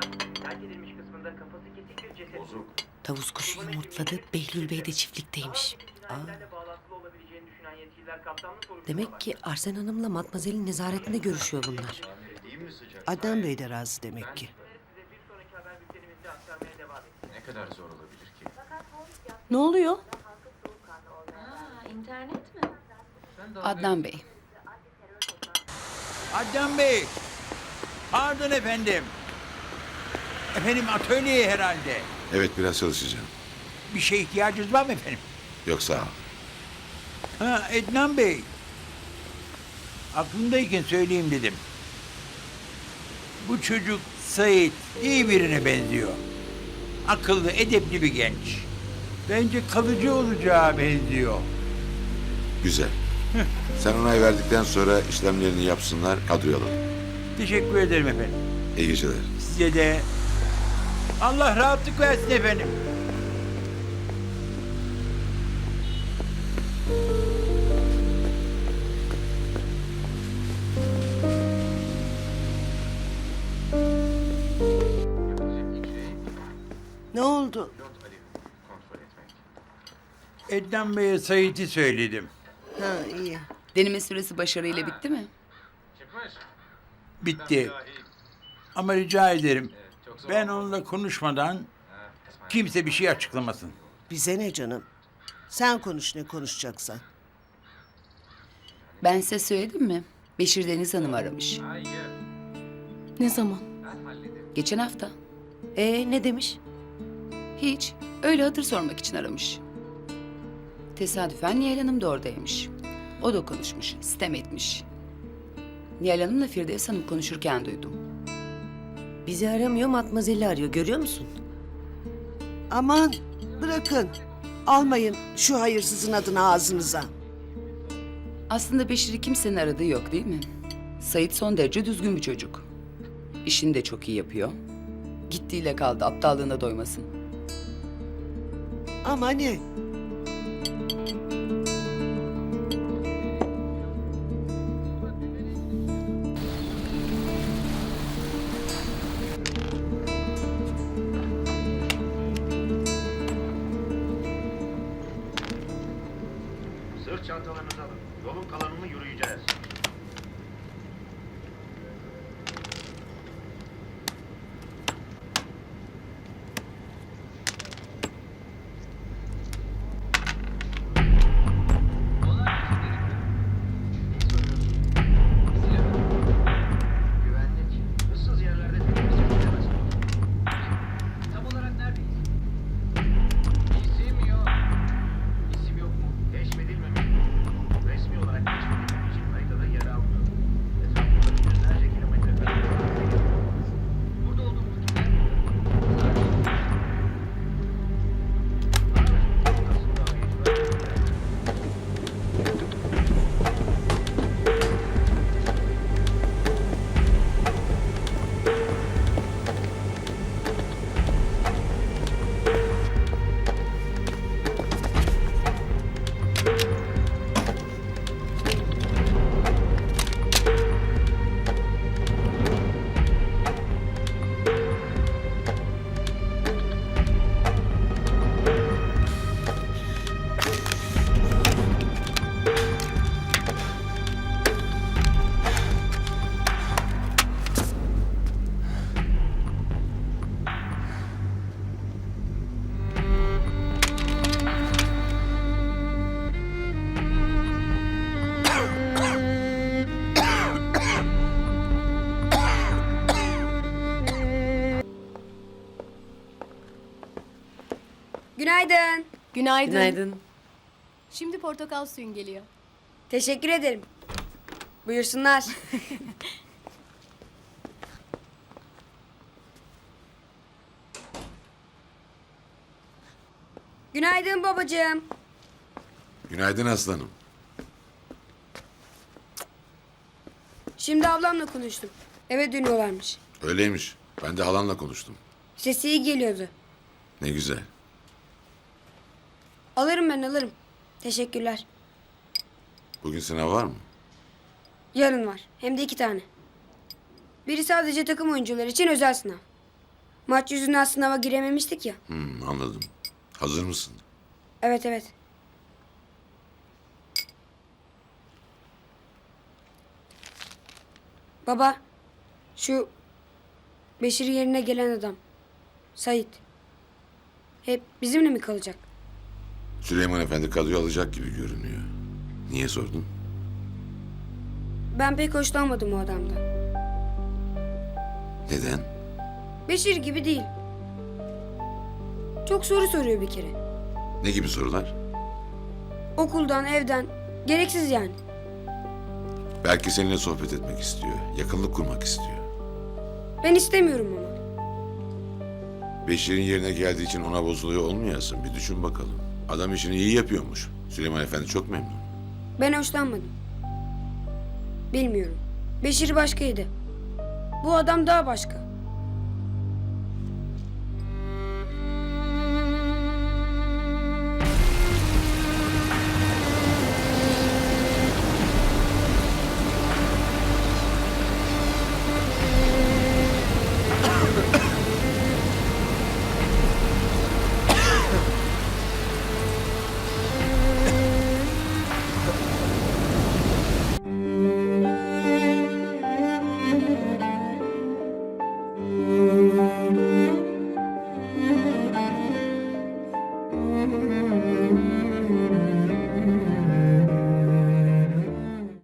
var. Terk edilmiş kısmında kafası kesik bir ceset. Bozuk. Tavus kuşu yumurtladı, Behlül Bey de çiftlikteymiş. Aa, Cinayetlerle bağlantılı olabileceğini düşünen yetkililer kaptanlık soruşturma demek ki Arsen Hanım'la Matmazel'in nezaretinde görüşüyor bunlar. Adnan Bey de razı demek ki. size bir sonraki haber bültenimizde aktarmaya devam edeceğiz. Ne kadar zor olabilir ki? Ne oluyor? Aa, internet mi? Adnan Bey. Adnan Bey. Pardon efendim. Efendim atölyeye herhalde. Evet biraz çalışacağım. Bir şey ihtiyacınız var mı efendim? Yok sağ ol. Ha Adnan Bey. Aklımdayken söyleyeyim dedim. Bu çocuk Sait iyi birine benziyor. Akıllı, edepli bir genç. Bence kalıcı olacağı benziyor. Güzel. Sen onay verdikten sonra işlemlerini yapsınlar, kadroya alalım. Teşekkür ederim efendim. İyi geceler. Size de Allah rahatlık versin efendim. Ne oldu? pilot Ali kontrol etmek. Ednan Bey'e Sait'i söyledim. Ha iyi. Deneme süresi başarıyla bitti mi? Çıkmış. Bitti. Ama rica ederim. Ben onunla konuşmadan kimse bir şey açıklamasın. Bize ne canım? Sen konuş ne konuşacaksan. Ben size söyledim mi? Beşir Deniz Hanım aramış. Hayır. Ne zaman? Geçen hafta. Ee ne demiş? Hiç. Öyle hatır sormak için aramış. Tesadüfen Nihal Hanım da oradaymış. O da konuşmuş, sitem etmiş. Nihal Hanım'la Firdevs Hanım konuşurken duydum. Bizi aramıyor, Matmazel'i arıyor. Görüyor musun? Aman bırakın. Almayın şu hayırsızın adını ağzınıza. Aslında Beşir'i kimsenin aradığı yok değil mi? Sait son derece düzgün bir çocuk. İşini de çok iyi yapıyor. Gittiğiyle kaldı, aptallığına doymasın. Ama ne? Günaydın. Günaydın. Günaydın. Şimdi portakal suyun geliyor. Teşekkür ederim. Buyursunlar. Günaydın babacığım. Günaydın aslanım. Şimdi ablamla konuştum. Eve dönüyorlarmış. Öyleymiş. Ben de halanla konuştum. Sesi iyi geliyordu. Ne güzel. Alırım ben alırım. Teşekkürler. Bugün sınav var mı? Yarın var. Hem de iki tane. Biri sadece takım oyuncuları için özel sınav. Maç yüzünden sınava girememiştik ya. Hmm, anladım. Hazır mısın? Evet evet. Baba, şu Beşir yerine gelen adam. Sait. Hep bizimle mi kalacak? Süleyman Efendi kadroyu alacak gibi görünüyor. Niye sordun? Ben pek hoşlanmadım o adamdan. Neden? Beşir gibi değil. Çok soru soruyor bir kere. Ne gibi sorular? Okuldan, evden. Gereksiz yani. Belki seninle sohbet etmek istiyor. Yakınlık kurmak istiyor. Ben istemiyorum ama. Beşir'in yerine geldiği için ona bozuluyor olmayasın. Bir düşün bakalım. Adam işini iyi yapıyormuş. Süleyman Efendi çok memnun. Ben hoşlanmadım. Bilmiyorum. Beşir başkaydı. Bu adam daha başka.